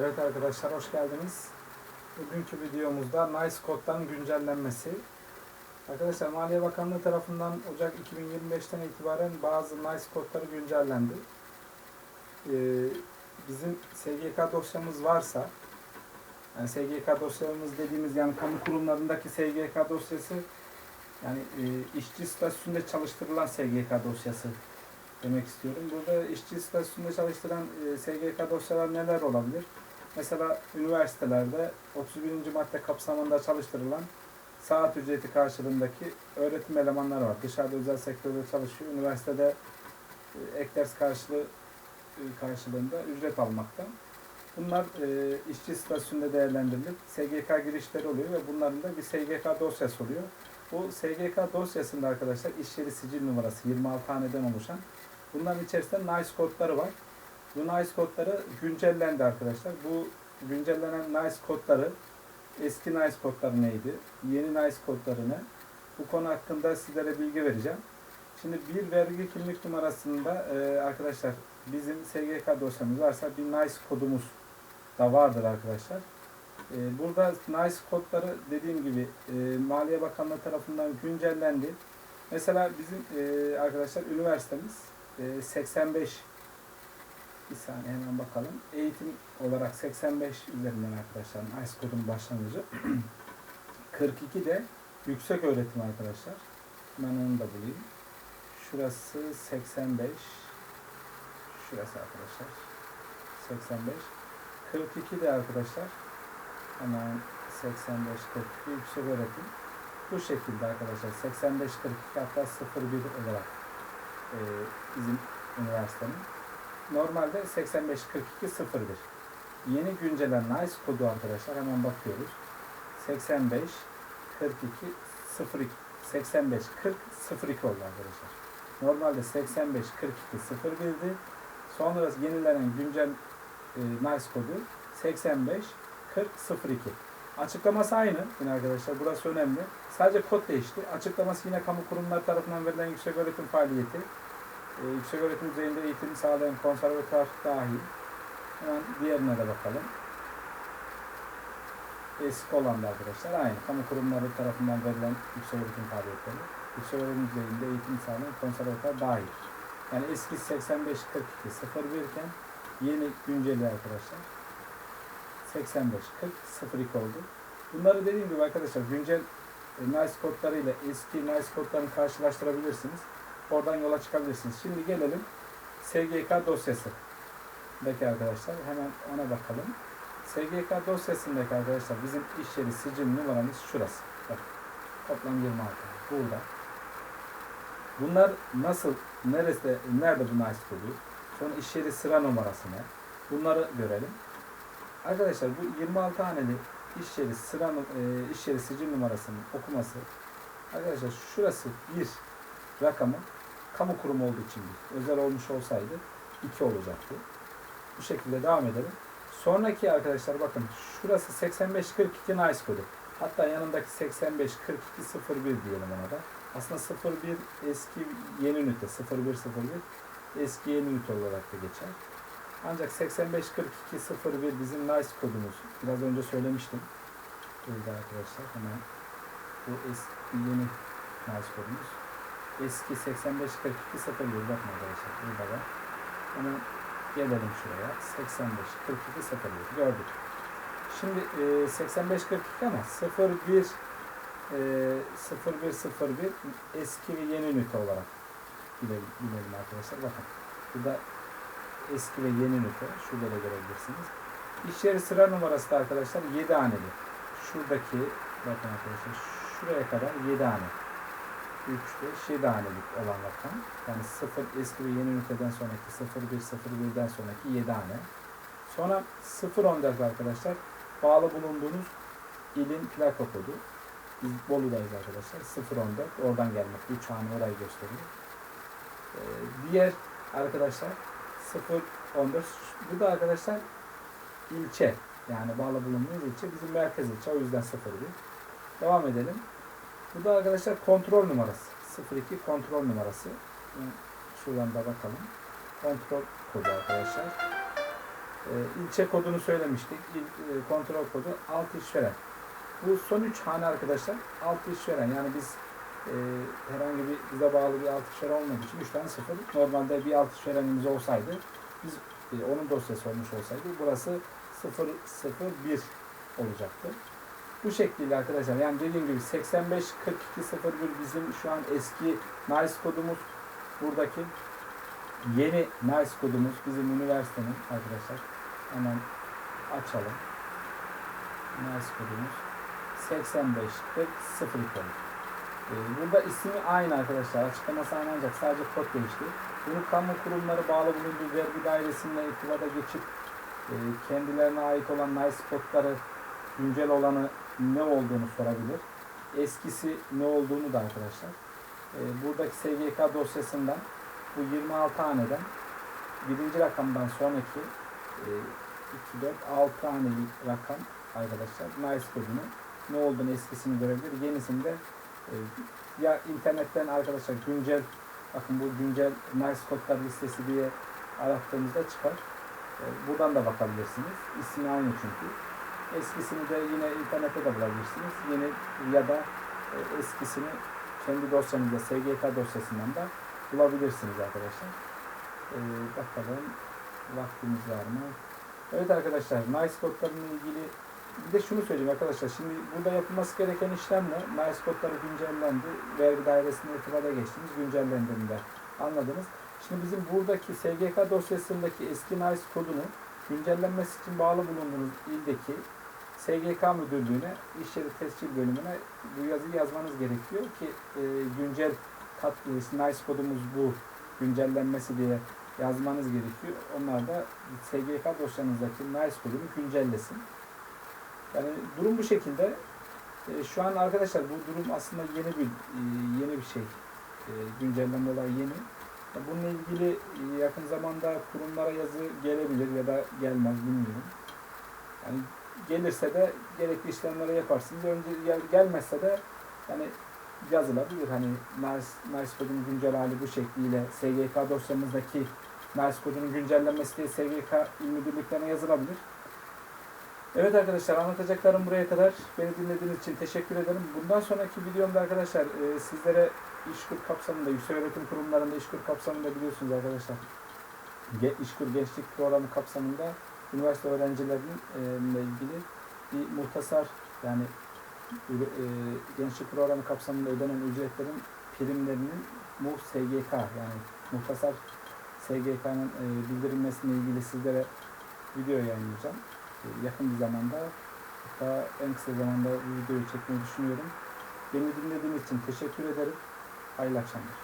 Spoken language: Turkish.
Evet arkadaşlar hoş geldiniz. Bugünkü videomuzda Nice Code'dan güncellenmesi. Arkadaşlar Maliye Bakanlığı tarafından Ocak 2025'ten itibaren bazı Nice Code'ları güncellendi. Ee, bizim SGK dosyamız varsa, yani SGK dosyamız dediğimiz yani kamu kurumlarındaki SGK dosyası yani e, işçi statüsünde çalıştırılan SGK dosyası demek istiyorum. Burada işçi statüsünde çalıştıran e, SGK dosyalar neler olabilir? Mesela üniversitelerde 31. madde kapsamında çalıştırılan saat ücreti karşılığındaki öğretim elemanları var. Dışarıda özel sektörde çalışıyor. Üniversitede e, ek ders karşılığı e, karşılığında ücret almakta. Bunlar e, işçi statüsünde değerlendirilip SGK girişleri oluyor ve bunların da bir SGK dosyası oluyor. Bu SGK dosyasında arkadaşlar iş yeri sicil numarası 26 haneden oluşan bunların içerisinde NICE kodları var. Bu NICE kodları güncellendi arkadaşlar. Bu güncellenen NICE kodları eski NICE kodları neydi? Yeni NICE kodları ne? Bu konu hakkında sizlere bilgi vereceğim. Şimdi bir vergi kimlik numarasında e, arkadaşlar bizim SGK dosyamız varsa bir NICE kodumuz da vardır arkadaşlar. E, burada NICE kodları dediğim gibi e, Maliye Bakanlığı tarafından güncellendi. Mesela bizim e, arkadaşlar üniversitemiz e, 85 bir saniye hemen bakalım. Eğitim olarak 85 üzerinden arkadaşlar NICE kodun başlangıcı. 42 de yüksek öğretim arkadaşlar. Ben onu da bulayım. Şurası 85. Şurası arkadaşlar. 85. 42 de arkadaşlar. Hemen 85 42 yüksek öğretim. Bu şekilde arkadaşlar 85 42 hatta 01 olarak e, bizim üniversitenin. Normalde 85 42 01. Yeni güncelen NICE kodu arkadaşlar hemen bakıyoruz. 85 42 02 85 40 02 oldu arkadaşlar. Normalde 85 42 01'di. Sonra yenilenen güncel e, NICE kodu 85 40 02. Açıklaması aynı yine arkadaşlar. Burası önemli. Sadece kod değişti. Açıklaması yine kamu kurumları tarafından verilen yüksek öğretim faaliyeti. Ee, yüksek öğretim düzeyinde eğitim sağlayan konservatuar dahil. Hemen diğerine de bakalım. Eski olan da arkadaşlar aynı. Kamu kurumları tarafından verilen yüksek öğretim faaliyetleri. Yüksek öğretim düzeyinde eğitim sağlayan konservatuar dahil. Yani eski 85 42 01 iken yeni günceli arkadaşlar. 85 40 02 oldu. Bunları dediğim gibi arkadaşlar güncel e, NICE kodlarıyla eski NICE kodlarını karşılaştırabilirsiniz. Oradan yola çıkabilirsiniz. Şimdi gelelim SGK dosyası. Deki arkadaşlar hemen ona bakalım. SGK dosyasındaki arkadaşlar bizim iş yeri sicil numaramız şurası. Bak, toplam 26. Burada. Bunlar nasıl, neresi, nerede bu NICE kodu? Sonra iş yeri sıra numarası ne? Bunları görelim. Arkadaşlar bu 26 haneli iş yeri sıra e, iş yeri sicil numarasının okuması arkadaşlar şurası bir rakamı kamu kurumu olduğu için bir. Özel olmuş olsaydı 2 olacaktı. Bu şekilde devam edelim. Sonraki arkadaşlar bakın şurası 8542 nice kodu. Hatta yanındaki 854201 diyelim ona da. Aslında 01 eski yeni ünite 0101 eski yeni ünite olarak da geçer. Ancak 854201 bizim nice kodumuz. Biraz önce söylemiştim. Burada arkadaşlar hemen bu eski yeni nice kodumuz. Eski 854201 bakın arkadaşlar burada da. Hemen gelelim şuraya. 854201 gördük. Şimdi e, 8542 ama 01 e, 0101 eski ve yeni ünite olarak bilelim, bilelim arkadaşlar. Bakın burada eski ve yeni ünite. Şurada da görebilirsiniz. İş yeri sıra numarası da arkadaşlar 7 haneli. Şuradaki bakın arkadaşlar şuraya kadar 7 hane. 3, 5, 7 hanelik olan. Yani 0 eski ve yeni üniteden sonraki 01, 01'den sonraki 7 hane. Sonra 014 arkadaşlar bağlı bulunduğunuz ilin plaka kodu. Biz Bolu'dayız arkadaşlar. 014 oradan gelmek. 3 hane orayı gösteriyor. Ee, diğer arkadaşlar 014 bu da arkadaşlar ilçe yani bağlı bulunduğumuz ilçe bizim merkez ilçe o yüzden 01 devam edelim bu da arkadaşlar kontrol numarası 02 kontrol numarası şuradan da bakalım kontrol kodu arkadaşlar E, ilçe kodunu söylemiştik. İl, e, kontrol kodu alt işveren. Bu son üç hane arkadaşlar alt işveren. Yani biz e, herhangi bir bize bağlı bir alt işveren olmadığı için 3 tane sıfır. Normalde bir alt işverenimiz olsaydı biz e, onun dosyası olmuş olsaydı burası 001 olacaktı. Bu şekliyle arkadaşlar yani dediğim gibi 85 42 01 bizim şu an eski NICE kodumuz buradaki yeni NICE kodumuz bizim üniversitenin arkadaşlar hemen açalım. NICE kodumuz 85 40 02 oldu. Ee, Burada ismi aynı arkadaşlar. Açıklaması aynı ancak sadece kod değişti. Bunu kamu kurumları bağlı bulunduğu vergi dairesinde irtibata geçip e, kendilerine ait olan NICE kodları güncel olanı ne olduğunu sorabilir. Eskisi ne olduğunu da arkadaşlar. e, buradaki SGK dosyasından bu 26 haneden birinci rakamdan sonraki e, 2, 4, 6 haneli rakam arkadaşlar NICE kodunu ne olduğunu eskisini görebilir. Yenisinde e, ya internetten arkadaşlar güncel bakın bu güncel NICE kodlar listesi diye arattığımızda çıkar. E, buradan da bakabilirsiniz. İsmi aynı çünkü. Eskisini de yine internette de bulabilirsiniz. Yeni ya da e, eskisini kendi dosyanızda SGK dosyasından da bulabilirsiniz arkadaşlar. E, bakalım vaktimiz var mı? Evet arkadaşlar NICE kodlarıyla ilgili bir de şunu söyleyeyim arkadaşlar. Şimdi burada yapılması gereken işlemle NICE kodları güncellendi. Vergi dairesine irtibata geçtiniz. Güncellendiğinde anladınız. Şimdi bizim buradaki SGK dosyasındaki eski NICE kodunu güncellenmesi için bağlı bulunduğunuz ildeki SGK müdürlüğüne, iş yeri tescil bölümüne bu yazıyı yazmanız gerekiyor ki e, güncel kat, e, NICE kodumuz bu güncellenmesi diye yazmanız gerekiyor. Onlar da SGK dosyanızdaki NICE kodunu güncellesin. Yani durum bu şekilde. E, şu an arkadaşlar bu durum aslında yeni bir e, yeni bir şey. E, güncelleme olay yeni. Ya bununla ilgili e, yakın zamanda kurumlara yazı gelebilir ya da gelmez bilmiyorum. Yani gelirse de gerekli işlemleri yaparsınız. Önce gel, gelmezse de yani yazılabilir. Hani NARS, kodunun güncel hali bu şekliyle SGK dosyamızdaki NARS kodunun güncellenmesi diye SGK il müdürlüklerine yazılabilir. Evet arkadaşlar anlatacaklarım buraya kadar. Beni dinlediğiniz için teşekkür ederim. Bundan sonraki videomda arkadaşlar e, sizlere İşkur kapsamında, yüksek öğretim kurumlarında İşkur kapsamında biliyorsunuz arkadaşlar. İşkur Gençlik Programı kapsamında üniversite öğrencilerinin e, ilgili bir muhtasar yani e, gençlik programı kapsamında ödenen ücretlerin primlerinin mu SGK yani muhtasar SGK'nın e, bildirilmesiyle ilgili sizlere video yayınlayacağım. Yakın bir zamanda hatta en kısa zamanda bu videoyu çekmeyi düşünüyorum. Beni dinlediğiniz için teşekkür ederim. Hayırlı akşamlar.